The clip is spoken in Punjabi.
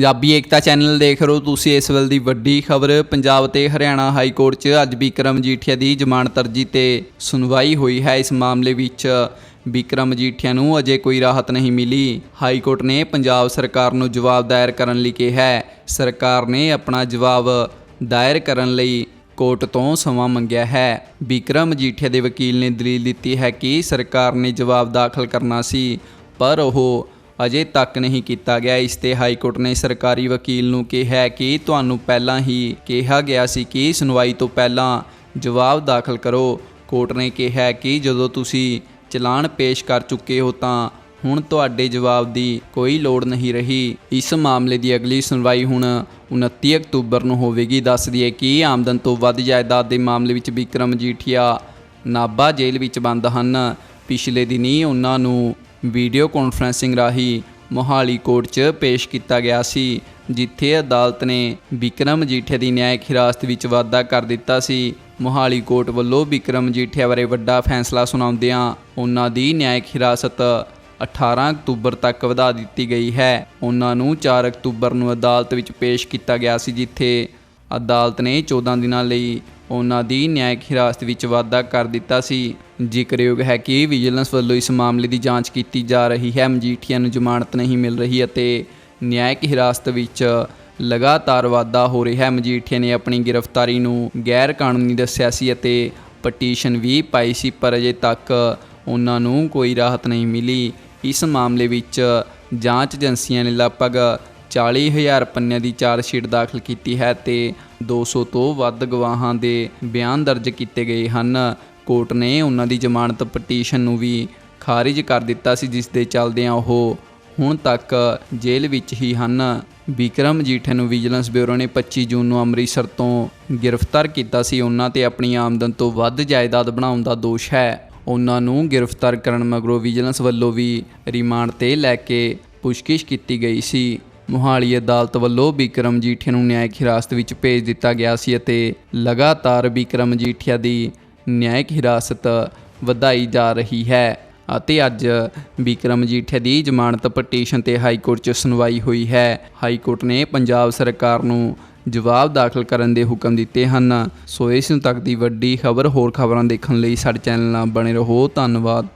ਪੰਜਾਬੀ ਏਕਤਾ ਚੈਨਲ ਦੇਖ ਰਹੇ ਹੋ ਤੁਸੀਂ ਇਸ ਵੇਲੇ ਦੀ ਵੱਡੀ ਖਬਰ। ਪੰਜਾਬ ਤੇ ਹਰਿਆਣਾ ਹਾਈ ਕੋਰਟ 'ਚ ਅੱਜ ਵਿਕਰਮ ਮਜੀਠੀਆ ਦੀ ਜ਼ਮਾਨਤ ਅਰਜੀ ਤੇ ਸੁਣਵਾਈ ਹੋਈ ਹੈ। ਇਸ ਮਾਮਲੇ ਵਿੱਚ ਵਿਕਰਮ ਮਜੀਠੀਆ ਨੂੰ ਅਜੇ ਕੋਈ ਰਾਹਤ ਨਹੀਂ ਮਿਲੀ। ਹਾਈ ਕੋਰਟ ਨੇ ਪੰਜਾਬ ਸਰਕਾਰ ਨੂੰ ਜਵਾਬ ਦਾਇਰ ਕਰਨ ਲਈ ਕਿਹਾ ਹੈ। ਸਰਕਾਰ ਨੇ ਆਪਣਾ ਜਵਾਬ ਦਾਇਰ ਕਰਨ ਲਈ ਕੋਰਟ ਤੋਂ ਸਮਾਂ ਮੰਗਿਆ ਹੈ। ਵਿਕਰਮ ਮਜੀਠੀਆ ਦੇ ਵਕੀਲ ਨੇ ਦਲੀਲ ਦਿੱਤੀ ਹੈ ਕਿ ਸਰਕਾਰ ਨੇ ਜਵਾਬ ਦਾਖਲ ਕਰਨਾ ਸੀ, ਪਰ ਉਹ ਅਜੇ ਤੱਕ ਨਹੀਂ ਕੀਤਾ ਗਿਆ। ਇਸ ਤੇ ਹਾਈ ਕੋਰਟ ਨੇ ਸਰਕਾਰੀ ਵਕੀਲ ਨੂੰ ਕਿਹਾ ਕਿ ਤੁਹਾਨੂੰ ਪਹਿਲਾਂ ਹੀ ਕਿਹਾ ਗਿਆ ਸੀ ਕਿ ਸੁਣਵਾਈ ਤੋਂ ਪਹਿਲਾਂ ਜਵਾਬ ਦਾਖਲ ਕਰੋ। ਕੋਰਟ ਨੇ ਕਿਹਾ ਕਿ ਜਦੋਂ ਤੁਸੀਂ ਚਲਾਨ ਪੇਸ਼ ਕਰ ਚੁੱਕੇ ਹੋ ਤਾਂ ਹੁਣ ਤੁਹਾਡੇ ਜਵਾਬ ਦੀ ਕੋਈ ਲੋੜ ਨਹੀਂ ਰਹੀ। ਇਸ ਮਾਮਲੇ ਦੀ ਅਗਲੀ ਸੁਣਵਾਈ ਹੁਣ 29 ਅਕਤੂਬਰ ਨੂੰ ਹੋਵੇਗੀ। ਦੱਸ ਦਈਏ ਕਿ ਆਮਦਨ ਤੋਂ ਵੱਧ ਜਾਇਦਾਦ ਦੇ ਮਾਮਲੇ ਵਿੱਚ ਵਿਕਰਮ ਜੀਠੀਆ ਨਾਭਾ ਜੇਲ੍ਹ ਵਿੱਚ ਬੰਦ ਹਨ। ਪਿਛਲੇ ਦਿਨੀ ਉਹਨਾਂ ਨੂੰ ਵੀਡੀਓ ਕਾਨਫਰੈਂਸਿੰਗ ਰਾਹੀਂ ਮੋਹਾਲੀ ਕੋਰਟ 'ਚ ਪੇਸ਼ ਕੀਤਾ ਗਿਆ ਸੀ, ਜਿੱਥੇ ਅਦਾਲਤ ਨੇ ਵਿਕਰਮ ਮਜੀਠੀਆ ਦੀ ਨਿਆਇਕ ਹਿਰਾਸਤ ਵਿੱਚ ਵਾਧਾ ਕਰ ਦਿੱਤਾ ਸੀ। ਮੋਹਾਲੀ ਕੋਰਟ ਵੱਲੋਂ ਵਿਕਰਮ ਮਜੀਠੀਆ ਬਾਰੇ ਵੱਡਾ ਫੈਸਲਾ ਸੁਣਾਉਂਦਿਆਂ ਉਹਨਾਂ ਦੀ ਨਿਆਇਕ ਹਿਰਾਸਤ 18 ਅਕਤੂਬਰ ਤੱਕ ਵਧਾ ਦਿੱਤੀ ਗਈ ਹੈ। ਉਹਨਾਂ ਨੂੰ 4 ਅਕਤੂਬਰ ਨੂੰ ਅਦਾਲਤ ਵਿੱਚ ਪੇਸ਼ ਕੀਤਾ ਗਿਆ ਸੀ, ਜਿੱਥੇ ਅਦਾਲਤ ਨੇ 14 ਦਿਨਾਂ ਲਈ ਉਹਨਾਂ ਦੀ ਨਿਆਇਕ ਹਿਰਾਸਤ ਵਿੱਚ ਵਾਧਾ ਕਰ ਦਿੱਤਾ ਸੀ। ਜ਼ਿਕਰਯੋਗ ਹੈ ਕਿ ਵਿਜੀਲੈਂਸ ਵੱਲੋਂ ਇਸ ਮਾਮਲੇ ਦੀ ਜਾਂਚ ਕੀਤੀ ਜਾ ਰਹੀ ਹੈ। ਮਜੀਠੀਆ ਨੂੰ ਜ਼ਮਾਨਤ ਨਹੀਂ ਮਿਲ ਰਹੀ ਅਤੇ ਨਿਆਇਕ ਹਿਰਾਸਤ ਵਿੱਚ ਲਗਾਤਾਰ ਵਾਧਾ ਹੋ ਰਿਹਾ ਹੈ। ਮਜੀਠੀਆ ਨੇ ਆਪਣੀ ਗ੍ਰਿਫਤਾਰੀ ਨੂੰ ਗੈਰ ਕਾਨੂੰਨੀ ਦੱਸਿਆ ਸੀ ਅਤੇ ਪਟੀਸ਼ਨ ਵੀ ਪਾਈ ਸੀ, ਪਰ ਅਜੇ ਤੱਕ ਉਹਨਾਂ ਨੂੰ ਕੋਈ ਰਾਹਤ ਨਹੀਂ ਮਿਲੀ। ਇਸ ਮਾਮਲੇ ਵਿੱਚ ਜਾਂਚ ਏਜੰਸੀਆਂ ਨੇ ਲਗਭਗ 40000 ਪੰਨਿਆਂ ਦੀ ਚਾਰਜ ਸ਼ੀਟ ਦਾਖਲ ਕੀਤੀ ਹੈ ਤੇ 200 ਤੋਂ ਵੱਧ ਗਵਾਹਾਂ ਦੇ ਬਿਆਨ ਦਰਜ ਕੀਤੇ ਗਏ ਹਨ। ਕੋਰਟ ਨੇ ਉਹਨਾਂ ਦੀ ਜ਼ਮਾਨਤ ਪਟੀਸ਼ਨ ਨੂੰ ਵੀ ਖਾਰਿਜ ਕਰ ਦਿੱਤਾ ਸੀ, ਜਿਸ ਦੇ ਚੱਲਦਿਆਂ ਉਹ ਹੁਣ ਤੱਕ ਜੇਲ੍ਹ ਵਿੱਚ ਹੀ ਹਨ। ਵਿਕਰਮ ਜੀਠੇ ਨੂੰ ਵਿਜੀਲੈਂਸ ਬਿਊਰੋ ਨੇ 25 ਜੂਨ ਨੂੰ ਅੰਮ੍ਰਿਤਸਰ ਤੋਂ ਗ੍ਰਿਫਤਾਰ ਕੀਤਾ ਸੀ। ਉਹਨਾਂ ਤੇ ਆਪਣੀ ਆਮਦਨ ਤੋਂ ਵੱਧ ਜਾਇਦਾਦ ਬਣਾਉਣ ਦਾ ਦੋਸ਼ ਹੈ। ਉਹਨਾਂ ਨੂੰ ਗ੍ਰਿਫਤਾਰ ਕਰਨ ਮਗਰੋਂ ਵਿਜੀਲੈਂਸ ਵੱਲੋਂ ਵੀ ਰਿਮਾਂਡ ਤੇ ਲੈ ਕੇ ਪੁੱਛਗਿੱਛ ਕੀਤੀ ਗਈ ਸੀ। ਮੁਹਾਲੀ ਅਦਾਲਤ ਵੱਲੋਂ ਵਿਕਰਮ ਜੀਠੀਆ ਨੂੰ ਨਿਆਇਕ ਹਿਰਾਸਤ ਵਿੱਚ ਭੇਜ ਦਿੱਤਾ ਗਿਆ ਸੀ ਅਤੇ ਲਗਾਤਾਰ ਵਿਕਰਮ ਜੀਠੀਆ ਦੀ ਨਿਆਇਕ ਹਿਰਾਸਤ ਵਧਾਈ ਜਾ ਰਹੀ ਹੈ ਅਤੇ ਅੱਜ ਵਿਕਰਮ ਜੀਠੇ ਦੀ ਜ਼ਮਾਨਤ ਪਟੀਸ਼ਨ ਤੇ ਹਾਈ ਕੋਰਟ 'ਚ ਸੁਣਵਾਈ ਹੋਈ ਹੈ। ਹਾਈ ਕੋਰਟ ਨੇ ਪੰਜਾਬ ਸਰਕਾਰ ਨੂੰ ਜਵਾਬ ਦਾਖਲ ਕਰਨ ਦੇ ਹੁਕਮ ਦਿੱਤੇ ਹਨ। ਸੋ ਇਸ ਨੂੰ ਤੱਕ ਦੀ ਵੱਡੀ ਖਬਰ ਹੋਰ ਖਬਰਾਂ ਦੇਖਣ ਲਈ ਸਾਡੇ ਚੈਨਲ ਨਾਲ ਬਣੇ ਰਹੋ। ਧੰਨਵਾਦ।